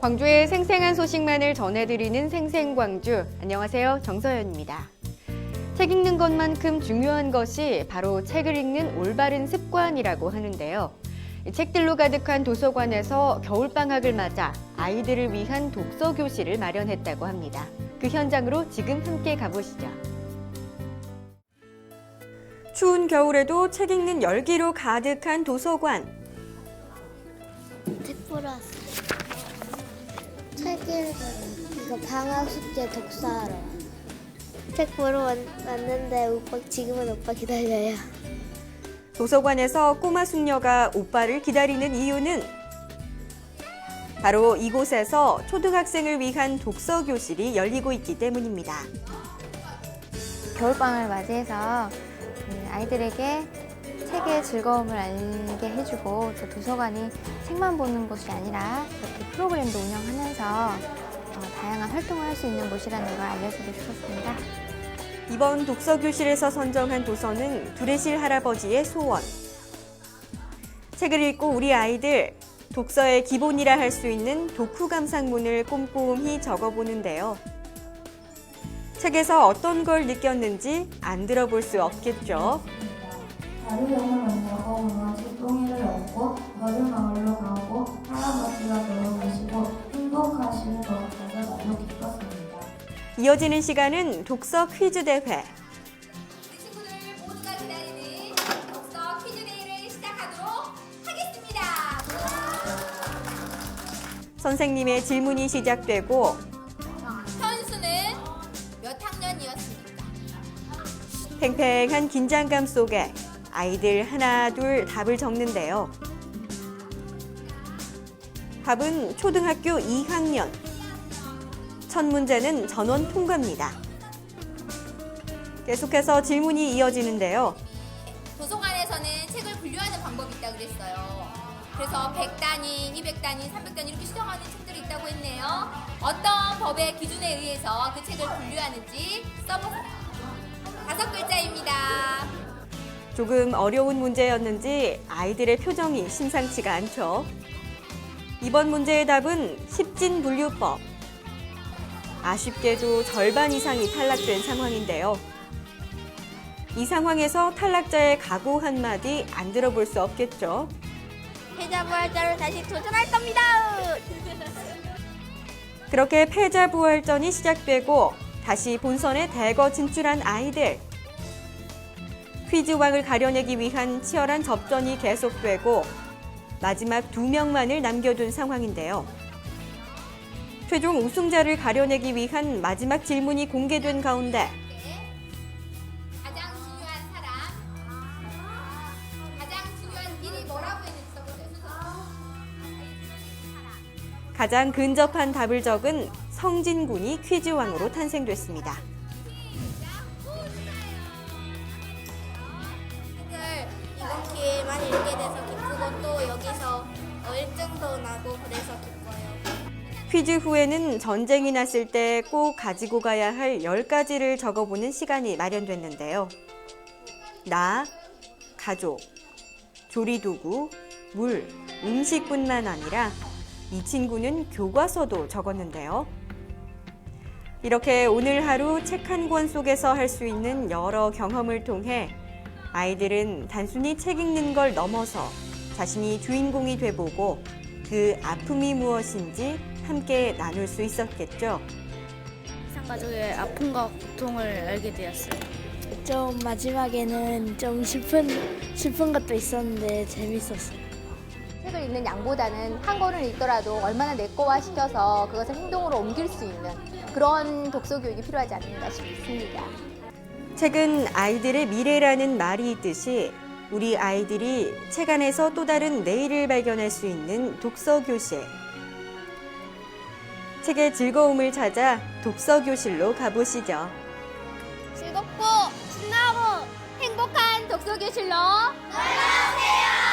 광주의 생생한 소식만을 전해드리는 생생광주. 안녕하세요. 정서연입니다. 책 읽는 것만큼 중요한 것이 바로 책을 읽는 올바른 습관이라고 하는데요. 이 책들로 가득한 도서관에서 겨울방학을 맞아 아이들을 위한 독서 교실을 마련했다고 합니다. 그 현장으로 지금 함께 가보시죠. 추운 겨울에도 책 읽는 열기로 가득한 도서관. 책 보러 왔어요. 책 이거 방학 숙제 독서하러 책 보러 왔, 왔는데 오빠 지금은 오빠 기다려요. 도서관에서 꼬마 숙녀가 오빠를 기다리는 이유는 바로 이곳에서 초등학생을 위한 독서 교실이 열리고 있기 때문입니다. 겨울방학을 맞이해서 그 아이들에게 책의 즐거움을 알게 해주고 또 도서관이 책만 보는 곳이 아니라 이렇게 프로그램도 운영하면서 어, 다양한 활동을 할 수 있는 곳이라는 걸 알려주고 싶었습니다. 이번 독서 교실에서 선정한 도서는 두레실 할아버지의 소원. 책을 읽고 우리 아이들 독서의 기본이라 할 수 있는 독후 감상문을 꼼꼼히 적어보는데요. 책에서 어떤 걸 느꼈는지 안 들어볼 수 없겠죠. 자유형을 만나고 문화식 똥이를 얻고 어른 마을로 이어지는 시간은 독서 퀴즈 대회. 선생님의 질문이 시작되고 선수는 몇 학년이었습니까? 팽팽한 긴장감 속에 아이들 하나 둘 답을 적는데요. 답은 초등학교 2학년. 첫 문제는 전원 통과입니다. 계속해서 질문이 이어지는데요. 도서관에서는 책을 분류하는 방법이 있다고 그랬어요. 그래서 100단위, 200단위, 300단위 이렇게 수정하는 책들이 있다고 했네요. 어떤 법의 기준에 의해서 그 책을 분류하는지 써보세요. 다섯 글자입니다. 조금 어려운 문제였는지 아이들의 표정이 심상치가 않죠. 이번 문제의 답은 십진분류법. 아쉽게도 절반 이상이 탈락된 상황인데요. 이 상황에서 탈락자의 각오 한마디 안 들어볼 수 없겠죠. 패자부활자로 다시 도전할 겁니다. 그렇게 패자부활전이 시작되고 다시 본선에 대거 진출한 아이들. 퀴즈왕을 가려내기 위한 치열한 접전이 계속되고 마지막 두 명만을 남겨둔 상황인데요. 최종 우승자를 가려내기 위한 마지막 질문이 공개된 가운데 가장 중요한 사람, 가장 중요한 일이 뭐라고 했는지 써보세요. 순서. 가장 근접한 답을 적은 성진 군이 퀴즈왕으로 탄생됐습니다. 이번 기회에만 읽게 돼서 기쁘고 또 여기서 1등도 나고 그래서. 퀴즈 후에는 전쟁이 났을 때 꼭 가지고 가야 할 10가지를 적어보는 시간이 마련됐는데요. 나, 가족, 조리도구, 물, 음식뿐만 아니라 이 친구는 교과서도 적었는데요. 이렇게 오늘 하루 책 한 권 속에서 할 수 있는 여러 경험을 통해 아이들은 단순히 책 읽는 걸 넘어서 자신이 주인공이 돼보고 그 아픔이 무엇인지 함께 나눌 수 있었겠죠. 가족의 아픔과 고통을 알게 되었어요. 좀 마지막에는 좀 슬픈 슬픈 것도 있었는데 재밌었어요. 책을 읽는 양보다는 한 권을 읽더라도 얼마나 내 거화 시켜서 그것을 행동으로 옮길 수 있는 그런 독서 교육이 필요하지 않는가 싶습니다. 책은 아이들의 미래라는 말이 있듯이 우리 아이들이 책 안에서 또 다른 내일을 발견할 수 있는 독서 교실. 책의 즐거움을 찾아 독서 교실로 가보시죠. 즐겁고 신나고 행복한 독서 교실로 놀러 오세요.